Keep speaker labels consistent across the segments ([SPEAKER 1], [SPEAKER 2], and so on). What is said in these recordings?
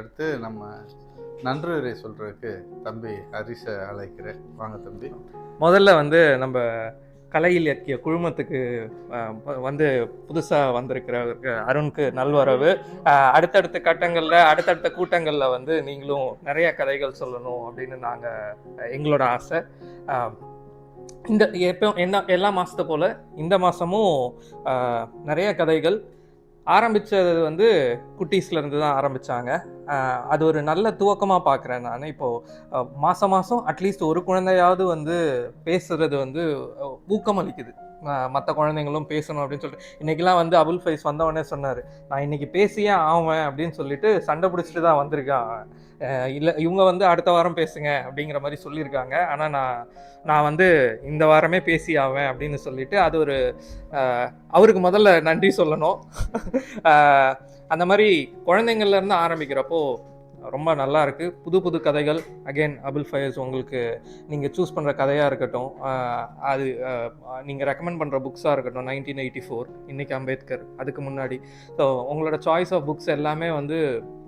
[SPEAKER 1] அடுத்து நம்ம நன்றியுரை சொல்றதுக்கு தம்பி ஹரிஷை அழைக்கிறேன். வாங்க தம்பி.
[SPEAKER 2] முதல்ல வந்து நம்ம கலை இலக்கிய குழுமத்துக்கு வந்து புதுசாக வந்திருக்கிற அருணுக்கு நல்வரவு. அடுத்தடுத்த கட்டங்களில் அடுத்தடுத்த கூட்டங்களில் வந்து நீங்களும் நிறைய கதைகள் சொல்லணும் அப்படின்னு நாங்கள் எங்களோட ஆசை. இந்த எப்போ என்ன எல்லா மாதத்தை போல் இந்த மாதமும் நிறைய கதைகள் ஆரம்பித்தது வந்து குட்டீஸ்லேருந்து தான் ஆரம்பித்தாங்க அது ஒரு நல்ல துவக்கமாக பார்க்குறேன் நான். இப்போது மாதம் மாதம் அட்லீஸ்ட் ஒரு குழந்தையாவது வந்து பேசுகிறது வந்து ஊக்கமளிக்குது. மற்ற குழந்தைங்களும் பேசணும் அப்படின்னு சொல்லிட்டு. இன்றைக்கெலாம் வந்து அபுல் ஃபைஸ் வந்தவொடனே சொன்னார் நான் இன்னைக்கு பேசியே ஆவேன் அப்படின்னு சொல்லிட்டு சண்டை பிடிச்சிட்டு தான் வந்திருக்கான். இல்லை இவங்க வந்து அடுத்த வாரம் பேசுங்க அப்படிங்கிற மாதிரி சொல்லியிருக்காங்க. ஆனால் நான் நான் வந்து இந்த வாரமே பேசி ஆவேன் அப்படின்னு சொல்லிட்டு அது ஒரு அவருக்கு முதல்ல நன்றி சொல்லணும். அந்த மாதிரி குழந்தைங்கள்லேருந்து ஆரம்பிக்கிறப்போ ரொம்ப நல்லா இருக்குது புது புது கதைகள். அகைன் அபுல் ஃபயர்ஸ் உங்களுக்கு நீங்கள் சூஸ் பண்ணுற கதையாக இருக்கட்டும் அது நீங்கள் ரெக்கமெண்ட் பண்ணுற புக்ஸாக இருக்கட்டும் நைன்டீன் எயிட்டி ஃபோர் இன்றைக்கி அம்பேத்கர் அதுக்கு முன்னாடி. ஸோ உங்களோட சாய்ஸ் ஆஃப் புக்ஸ் எல்லாமே வந்து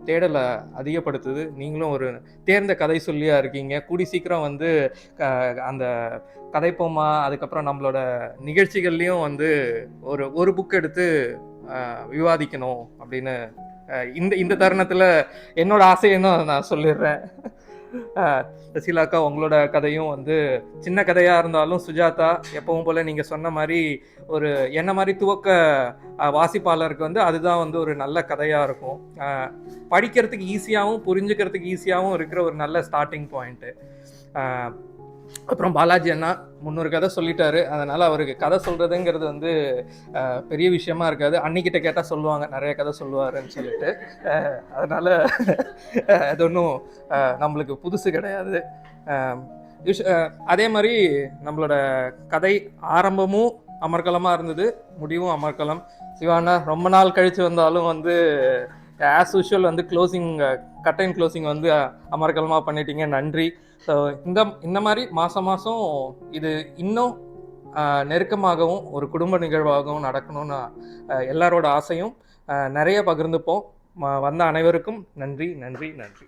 [SPEAKER 2] தேடலை அதிகப்படுத்துது. நீங்களும் ஒரு தேர்ந்த கதை சொல்லியாக இருக்கீங்க. கூடி சீக்கிரம் வந்து க- அந்த கதைப்போமா அதுக்கப்புறம் நம்மளோட நிகழ்ச்சிகள்லேயும் வந்து ஒரு ஒரு புக் எடுத்து விவாதிக்கணும் அப்படின்னு இந்த இந்த தருணத்தில் என்னோட ஆசைன்னு நான் சொல்லிடுறேன். சசிலாக்கா உங்களோட கதையும் வந்து சின்ன கதையாக இருந்தாலும் சுஜாதா எப்பவும் போல் நீங்கள் சொன்ன மாதிரி ஒரு என்ன மாதிரி துவக்க வாசிப்பாளருக்கு வந்து அதுதான் வந்து ஒரு நல்ல கதையாக இருக்கும். படிக்கிறதுக்கு ஈஸியாகவும் புரிஞ்சுக்கிறதுக்கு ஈஸியாகவும் இருக்கிற ஒரு நல்ல ஸ்டார்டிங் பாயிண்ட்டு அப்புறம் பாலாஜி அண்ணா முன்னொரு கதை சொல்லிட்டாரு. அதனால் அவருக்கு கதை சொல்கிறதுங்கிறது வந்து பெரிய விஷயமா இருக்காது. அன்னிக்கிட்ட கேட்டால் சொல்லுவாங்க நிறைய கதை சொல்லுவாருன்னு சொல்லிட்டு. அதனால் அதனால அது ஒன்றும் நம்மளுக்கு புதுசு கிடையாது. யூஷ்- அதே மாதிரி நம்மளோட கதை ஆரம்பமும் அமர்க்கலமாக இருந்தது முடிவும் அமர்க்கலம் சிவானா ரொம்ப நாள் கழித்து வந்தாலும் வந்து ஆஸ் யூஷுவல் வந்து க்ளோசிங் கட்டைன் க்ளோசிங் வந்து அமர்க்கலமாக பண்ணிட்டீங்க. நன்றி. ஸோ இந்த இந்த மாதிரி மாதம் மாதம் இது இன்னும் நெருக்கமாகவும் ஒரு குடும்ப நிகழ்வாகவும் நடக்கணும்னு எல்லாரோட ஆசையும் நிறைய பகிர்ந்துப்போம். வந்த அனைவருக்கும் நன்றி நன்றி நன்றி.